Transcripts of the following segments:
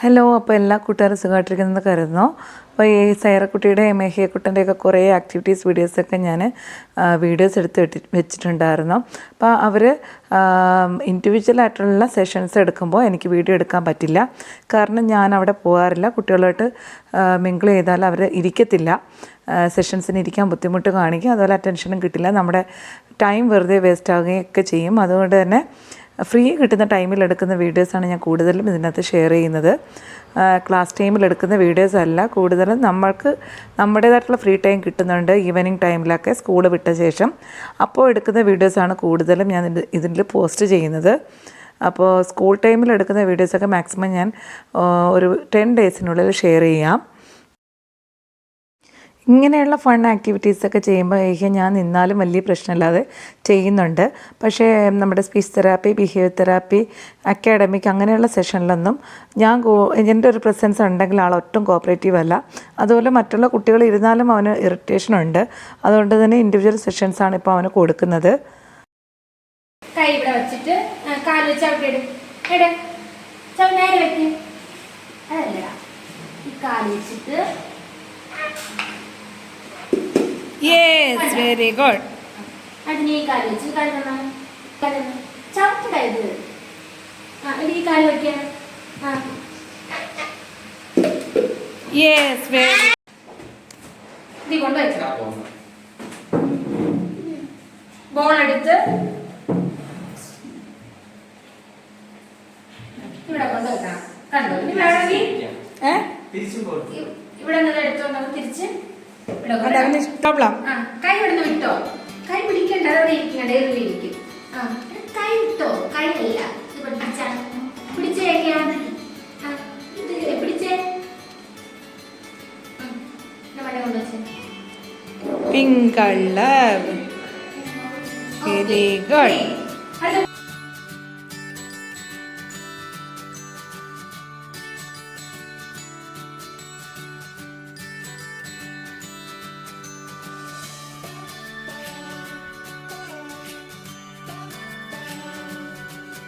Hello അപ്പോൾ എല്ലാ കൂട്ടുകാരും സുഖമായിട്ടിരിക്കുന്നത് കരുതുന്നു. അപ്പോൾ ഈ സൈറക്കുട്ടിയുടെയും മേഹിയക്കുട്ടന്റെയൊക്കെ കുറേ ആക്ടിവിറ്റീസ് വീഡിയോസൊക്കെ ഞാൻ വീഡിയോസ് എടുത്ത് വെച്ചിട്ടുണ്ടായിരുന്നു. അപ്പോൾ അവർ ഇൻഡിവിജ്വലായിട്ടുള്ള സെഷൻസ് എടുക്കുമ്പോൾ എനിക്ക് വീഡിയോ എടുക്കാൻ പറ്റില്ല. കാരണം ഞാൻ അവിടെ പോകാറില്ല കുട്ടികളുമായിട്ട് മിങ്കിൾ ചെയ്താൽ അവർ ഇരിക്കത്തില്ല. സെഷൻസിന് ഇരിക്കാൻ ബുദ്ധിമുട്ട് കാണിക്കും. അതുപോലെ അറ്റൻഷനും കിട്ടില്ല. നമ്മുടെ ടൈം വെറുതെ വേസ്റ്റ് ആവുകയൊക്കെ ചെയ്യും. അതുകൊണ്ട് തന്നെ ഫ്രീ കിട്ടുന്ന ടൈമിൽ എടുക്കുന്ന വീഡിയോസാണ് ഞാൻ കൂടുതലും ഇതിനകത്ത് ഷെയർ ചെയ്യുന്നത്. ക്ലാസ് ടൈമിൽ എടുക്കുന്ന വീഡിയോസ് അല്ല കൂടുതലും നമ്മൾക്ക് നമ്മുടേതായിട്ടുള്ള ഫ്രീ ടൈം കിട്ടുന്നുണ്ട് ഈവനിങ് ടൈമിലൊക്കെ സ്കൂൾ വിട്ട ശേഷം. അപ്പോൾ എടുക്കുന്ന വീഡിയോസാണ് കൂടുതലും ഞാൻ ഇത് ഇതിൽ പോസ്റ്റ് ചെയ്യുന്നത്. അപ്പോൾ സ്കൂൾ ടൈമിൽ എടുക്കുന്ന വീഡിയോസൊക്കെ മാക്സിമം ഞാൻ ഒരു ടെൻ ഡേയ്സിനുള്ളിൽ ഷെയർ ചെയ്യാം. ഇങ്ങനെയുള്ള ഫൺ ആക്ടിവിറ്റീസൊക്കെ ചെയ്യുമ്പോൾ എനിക്ക് ഞാൻ നിന്നാലും വലിയ പ്രശ്നമില്ലാതെ ചെയ്യുന്നുണ്ട്. പക്ഷേ നമ്മുടെ speech therapy behaviour therapy academic അങ്ങനെയുള്ള സെഷനിലൊന്നും ഞാൻ എന്റെ ഒരു പ്രസൻസ് ഉണ്ടെങ്കിൽ ആൾ ഒട്ടും കോപ്പറേറ്റീവ് അല്ല. അതുപോലെ മറ്റുള്ള കുട്ടികൾ ഇരുന്നാലും അവന് ഇറിറ്റേഷൻ ഉണ്ട്. അതുകൊണ്ട് തന്നെ ഇൻഡിവിജ്വൽ ആണ് ഇപ്പോൾ അവന് കൊടുക്കുന്നത്. കൈ ഇവിടെ വെച്ചിട്ട് കാൽ വെച്ച് അവിടെ ഇടും. ഇട് നേരെ വെക്ക്. ഈ വെച്ചിട്ട് യെസ് വെരി ഗുഡ്. അതിന് ഈ കാൽ വെച്ച് കഴുകണം കഴുകണം ചവിട്ടട ഇത്. ആ ഇത് ഈ കാൽ വെക്ക. ആ. യെസ് വെരി ഇത് കൊണ്ട് ബോൾ എടുത്ത്. ഇവിടെ കൊണ്ടുവെക്കണം കണ്ടോ? ഇനി വേണമെങ്കിൽ ഇവിടെ നിന്ന് എടുത്തോണ്ട് തിരിച്ച് കൊണ്ട് ആ, കൈ ഇവിടുന്ന് വിട്ടോ? കൈ പിടിക്കണ്ട അതവിടെ ഇരിക്കണ്ട ഇറങ്ങി ഇരിക്കും കൈ വിട്ടോ? കൈ അല്ല. പിടിച്ചാ. Pink colour very good.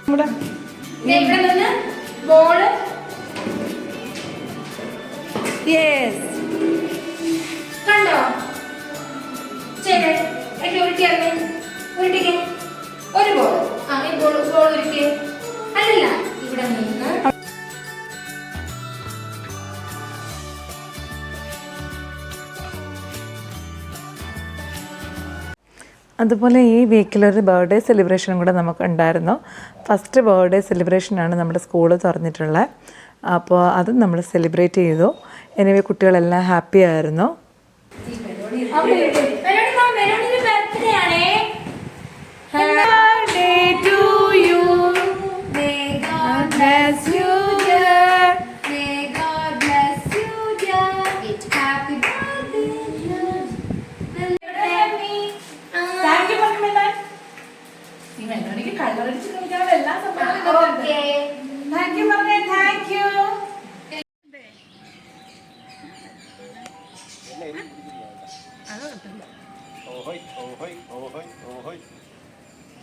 നമ്മുടെ ഇവിടെ നിന്ന് ബോൾ യെസ് കണ്ടോ? എനിക്ക് ഉരുട്ടിക്ക്. ഒരു ബോൾ ആ ഈ ബോൾ ബോൾ ഒരുക്കിയേ അല്ലല്ല. അതുപോലെ ഈ വീക്കിൽ ഒരു ബർത്ത്ഡേ സെലിബ്രേഷനും കൂടെ നമുക്ക് ഉണ്ടായിരുന്നു ഫസ്റ്റ് ബർത്ത്ഡേ സെലിബ്രേഷനാണ് നമ്മുടെ സ്കൂൾ തുറന്നിട്ടുള്ളത്. അപ്പോൾ അത് നമ്മൾ സെലിബ്രേറ്റ് ചെയ്തു. എനിവേ കുട്ടികളെല്ലാം ഹാപ്പി ആയിരുന്നു.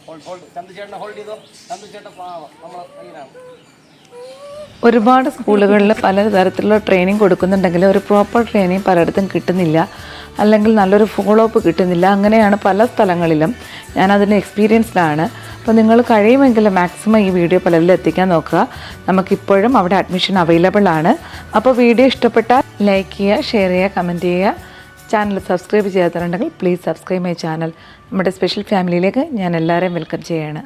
ഹോൾഡ് ഹോൾഡ് ഹോൾഡ് നമ്മൾ ഒരുപാട് സ്കൂളുകളിൽ പല തരത്തിലുള്ള ട്രെയിനിങ് കൊടുക്കുന്നുണ്ടെങ്കിൽ ഒരു പ്രോപ്പർ ട്രെയിനിങ് പലയിടത്തും കിട്ടുന്നില്ല. അല്ലെങ്കിൽ നല്ലൊരു ഫോളോ അപ്പ് കിട്ടുന്നില്ല. അങ്ങനെയാണ് പല സ്ഥലങ്ങളിലും ഞാൻ അതിന്റെ എക്സ്പീരിയൻസ്ഡാണ് അപ്പോൾ നിങ്ങൾ കഴിയുമെങ്കിൽ മാക്സിമം ഈ വീഡിയോ പലരിലും എത്തിക്കാൻ നോക്കുക. നമുക്കിപ്പോഴും അവിടെ അഡ്മിഷൻ അവൈലബിൾ ആണ്. അപ്പോൾ വീഡിയോ ഇഷ്ടപ്പെട്ടാൽ ലൈക്ക് ചെയ്യുക ഷെയർ ചെയ്യുക കമന്റ് ചെയ്യുക. ചാനൽ സബ്സ്ക്രൈബ് ചെയ്യാത്തതുണ്ടെങ്കിൽ പ്ലീസ് സബ്സ്ക്രൈബ് മൈ ചാനൽ. നമ്മുടെ സ്പെഷ്യൽ ഫാമിലിയിലേക്ക് ഞാൻ എല്ലാവരെയും വെൽക്കം ചെയ്യാണ്.